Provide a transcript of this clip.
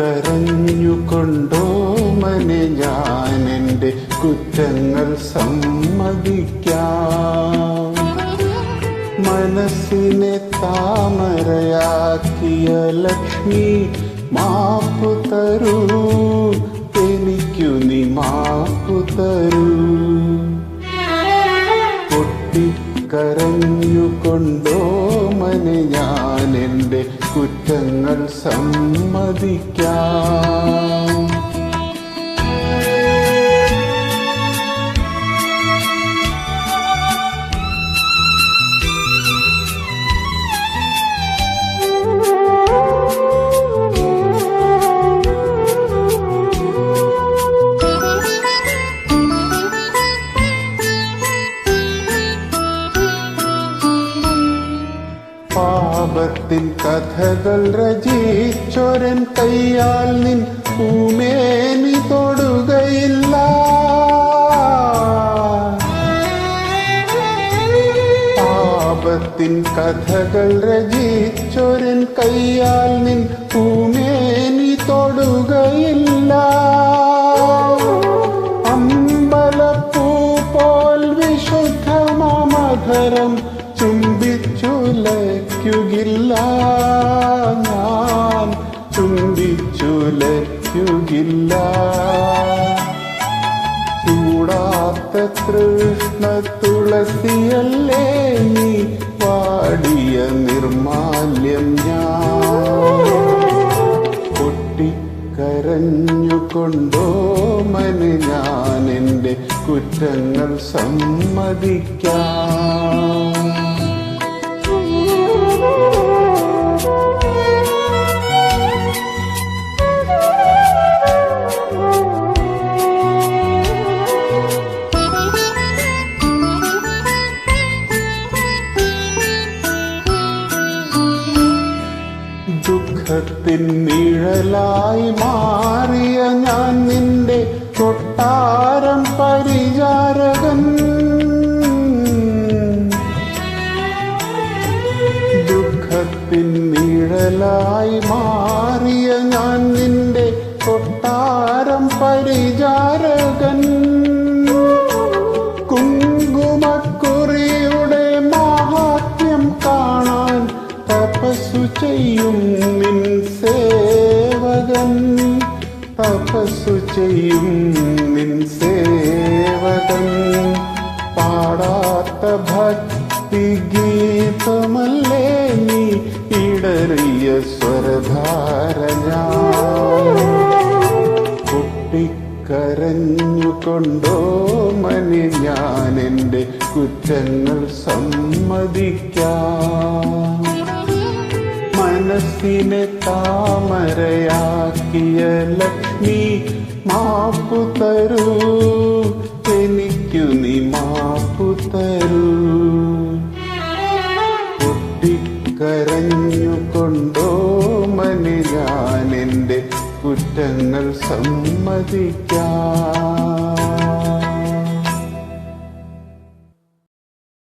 പൊട്ടിക്കരഞ്ഞുകൊണ്ടോ മനെ ഞാൻ എന്റെ കുറ്റങ്ങൾ സമ്മതിക്കാം. മനസ്സിനെ താമരയാക്കിയ ലക്ഷ്മി മാപ്പു തരൂ. എനിക്കു നീ മാപ്പു തരൂ. പൊട്ടിക്കരഞ്ഞുകൊണ്ടോ മനെ ഞാൻ എന്റെ കുറ്റങ്ങൾ സമ്മതിക്കാം. കഥകൾ രചിച്ചൊരൻ കയ്യാൽ നിൻ പൂമേനി തൊടുകയില്ല. പാപത്തിൻ കഥകൾ രചിച്ചൊരൻ കയ്യാൽ നിൻ പൂമേനി തൊടുകയില്ല. അമ്പലപ്പൂ പോൽ വിശുദ്ധ വിശുദ്ധമാമധരം ചുംബിച്ചുലയ്ക്കുകില്ല ഞാൻ ചുംബിച്ചുലയ്ക്കുകില്ല ചൂടാത്ത കൃഷ്ണ തുളസിയല്ലേ നീ പാടിയ നിർമാല്യം ഞാൻ? കൊണ്ടോ മന് ഞാൻ എന്റെ കുറ്റങ്ങൾ സമ്മതിക്കാം. നിഴലായി മാറിയ ഞാൻ നിന്റെ കൊട്ടാരം പരിചാരകൻ ചെയ്യും നിൻ സേവകൻ തപസ്സു ചെയ്യും നിൻ സേവകൻ പാടാത്ത ഭക്തി ഗീതമല്ലേ നീ ഇടറിയ സ്വരധാര ഞാൻ പൊട്ടിക്കരഞ്ഞുകൊണ്ടോ മനി ഞാൻ എന്റെ കുറ്റങ്ങൾ സമ്മതിക്കാം. മനസ്സിനെ താമരയാക്കിയ ലക്ഷ്മി മാപ്പു തരൂ. എനിക്കു നീ മാപ്പു തരൂ. പൊട്ടിക്കരഞ്ഞുകൊണ്ടോ മനി ഞാൻ എന്റെ കുറ്റങ്ങൾ സമ്മതിക്കാം.